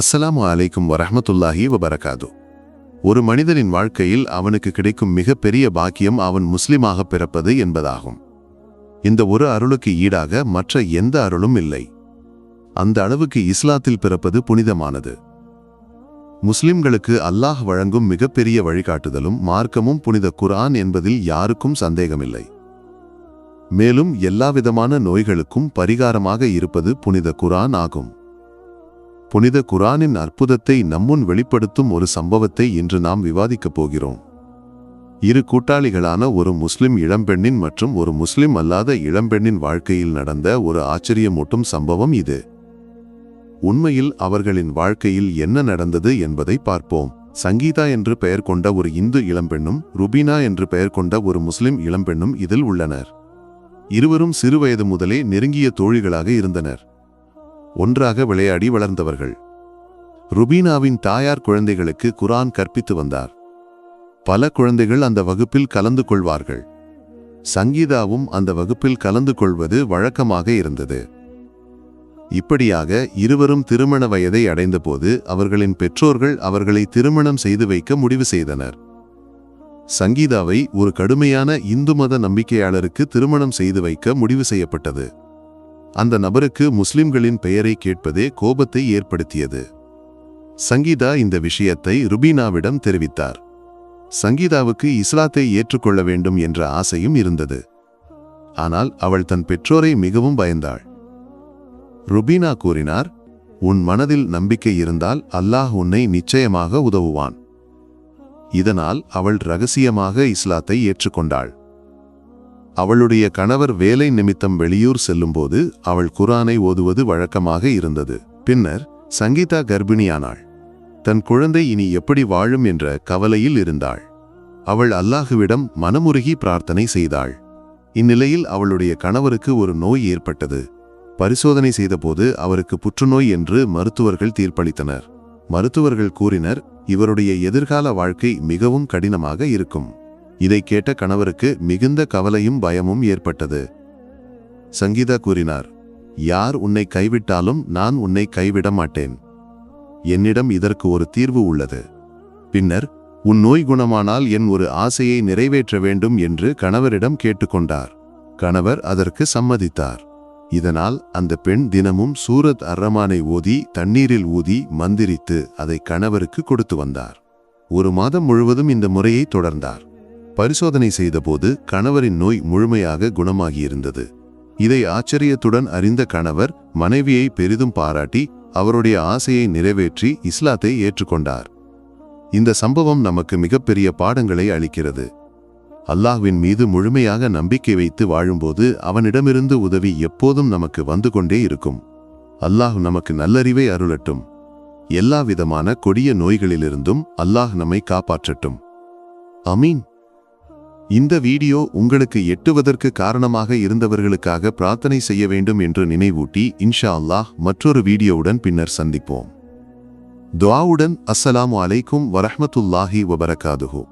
அஸ்ஸலாமு அலைக்கும் வரஹ்மத்துல்லாஹி வபரகாது. ஒரு மனிதனின் வாழ்க்கையில் அவனுக்கு கிடைக்கும் மிகப்பெரிய பாக்கியம் அவன் முஸ்லிமாக பிறப்பது என்பதாகும். இந்த ஒரு அருளுக்கு ஈடாக மற்ற எந்த அருளும் இல்லை. அந்த அளவுக்கு இஸ்லாத்தில் பிறப்பது புனிதமானது. முஸ்லிம்களுக்கு அல்லாஹ் வழங்கும் மிகப்பெரிய வழிகாட்டுதலும் மார்க்கமும் புனித குரான் என்பதில் யாருக்கும் சந்தேகமில்லை. மேலும் எல்லாவிதமான நோய்களுக்கும் பரிகாரமாக இருப்பது புனித குரான் ஆகும். புனித குரானின் அற்புதத்தை நம்முன் வெளிப்படுத்தும் ஒரு சம்பவத்தை இன்று நாம் விவாதிக்கப் போகிறோம். இரு கூட்டாளிகளான ஒரு முஸ்லிம் இளம்பெண்ணின் மற்றும் ஒரு முஸ்லிம் அல்லாத இளம்பெண்ணின் வாழ்க்கையில் நடந்த ஒரு ஆச்சரியமூட்டும் சம்பவம் இது. உண்மையில் அவர்களின் வாழ்க்கையில் என்ன நடந்தது என்பதை பார்ப்போம். சங்கீதா என்று பெயர் கொண்ட ஒரு இந்து இளம்பெண்ணும் ருபீனா என்று பெயர் கொண்ட ஒரு முஸ்லிம் இளம்பெண்ணும் இதில் உள்ளனர். இருவரும் சிறுவயது முதலே நெருங்கிய தோழிகளாக இருந்தனர். ஒன்றாக விளையாடி வளர்ந்தவர்கள். ருபீனாவின் தாயார் குழந்தைகளுக்கு குரான் கற்பித்து வந்தார். பல குழந்தைகள் அந்த வகுப்பில் கலந்து கொள்வார்கள். சங்கீதாவும் அந்த வகுப்பில் கலந்து கொள்வது வழக்கமாக இருந்தது. இப்படியாக இருவரும் திருமண வயதை அடைந்தபோது அவர்களின் பெற்றோர்கள் அவர்களை திருமணம் செய்து வைக்க முடிவு செய்தனர். சங்கீதாவை ஒரு கடுமையான இந்து மத நம்பிக்கையாளருக்கு திருமணம் செய்து வைக்க முடிவு செய்யப்பட்டது. அந்த நபருக்கு முஸ்லிம்களின் பெயரை கேட்பதே கோபத்தை ஏற்படுத்தியது. சங்கீதா இந்த விஷயத்தை ருபீனாவிடம் தெரிவித்தார். சங்கீதாவுக்கு இஸ்லாத்தை ஏற்றுக்கொள்ள வேண்டும் என்ற ஆசையும் இருந்தது. ஆனால் அவள் தன் பெற்றோரை மிகவும் பயந்தாள். ருபீனா கூறினார் உன் மனதில் நம்பிக்கை இருந்தால் அல்லாஹ் உன்னை நிச்சயமாக உதவுவான். இதனால் அவள் ரகசியமாக இஸ்லாத்தை ஏற்றுக்கொண்டாள். அவளுடைய கணவர் வேலை நிமித்தம் வெளியூர் செல்லும்போது அவள் குரானை ஓதுவது வழக்கமாக இருந்தது. பின்னர் சங்கீதா கர்ப்பிணியானாள். தன் குழந்தை இனி எப்படி வாழும் என்ற கவலையில் இருந்தாள். அவள் அல்லாஹுவிடம் மனமுருகி பிரார்த்தனை செய்தாள். இந்நிலையில் அவளுடைய கணவருக்கு ஒரு நோய் ஏற்பட்டது. பரிசோதனை செய்தபோது அவருக்கு புற்றுநோய் என்று மருத்துவர்கள் தீர்ப்பளித்தனர். மருத்துவர்கள் கூறினர் இவருடைய எதிர்கால வாழ்க்கை மிகவும் கடினமாக இருக்கும். இதை கேட்ட கணவருக்கு மிகுந்த கவலையும் பயமும் ஏற்பட்டது. சங்கீதா கூறினார் யார் உன்னை கைவிட்டாலும் நான் உன்னை கைவிட மாட்டேன். என்னிடம் இதற்கு ஒரு தீர்வு உள்ளது. பின்னர் உன் நோய் குணமானால் என் ஒரு ஆசையை நிறைவேற்ற வேண்டும் என்று கணவரிடம் கேட்டுக்கொண்டார். கணவர் அதற்கு சம்மதித்தார். இதனால் அந்த பெண் தினமும் சூரத் அர்ரமானை ஓதி தண்ணீரில் ஊதி மந்திரித்து அதை கணவருக்கு கொடுத்து வந்தார். ஒரு மாதம் முழுவதும் இந்த முறையை தொடர்ந்தார். பரிசோதனை செய்தபோது கணவரின் நோய் முழுமையாக குணமாகியிருந்தது. இதை ஆச்சரியத்துடன் அறிந்த கணவர் மனைவியை பெரிதும் பாராட்டி அவருடைய ஆசையை நிறைவேற்றி இஸ்லாத்தை ஏற்றுக்கொண்டார். இந்த சம்பவம் நமக்கு மிகப்பெரிய பாடங்களை அளிக்கிறது. அல்லாஹ்வின் மீது முழுமையாக நம்பிக்கை வைத்து வாழும்போது அவனிடமிருந்து உதவி எப்போதும் நமக்கு வந்து கொண்டே இருக்கும். அல்லாஹ் நமக்கு நல்லறிவை அருளட்டும். எல்லா விதமான கொடிய நோய்களிலிருந்தும் அல்லாஹ் நம்மை காப்பாற்றட்டும். அமீன் இந்த வீடியோ உங்களுக்கு எட்டுவதற்கு காரணமாக இருந்தவர்களுக்காக பிரார்த்தனை செய்ய வேண்டும் என்று நினைவூட்டி இன்ஷா அல்லாஹ் மற்றொரு வீடியோவுடன் பின்னர் சந்திப்போம். துவாவுடன் அஸ்ஸலாமு அலைக்கும் வரஹமத்துல்லாஹி வபரகாதுஹு.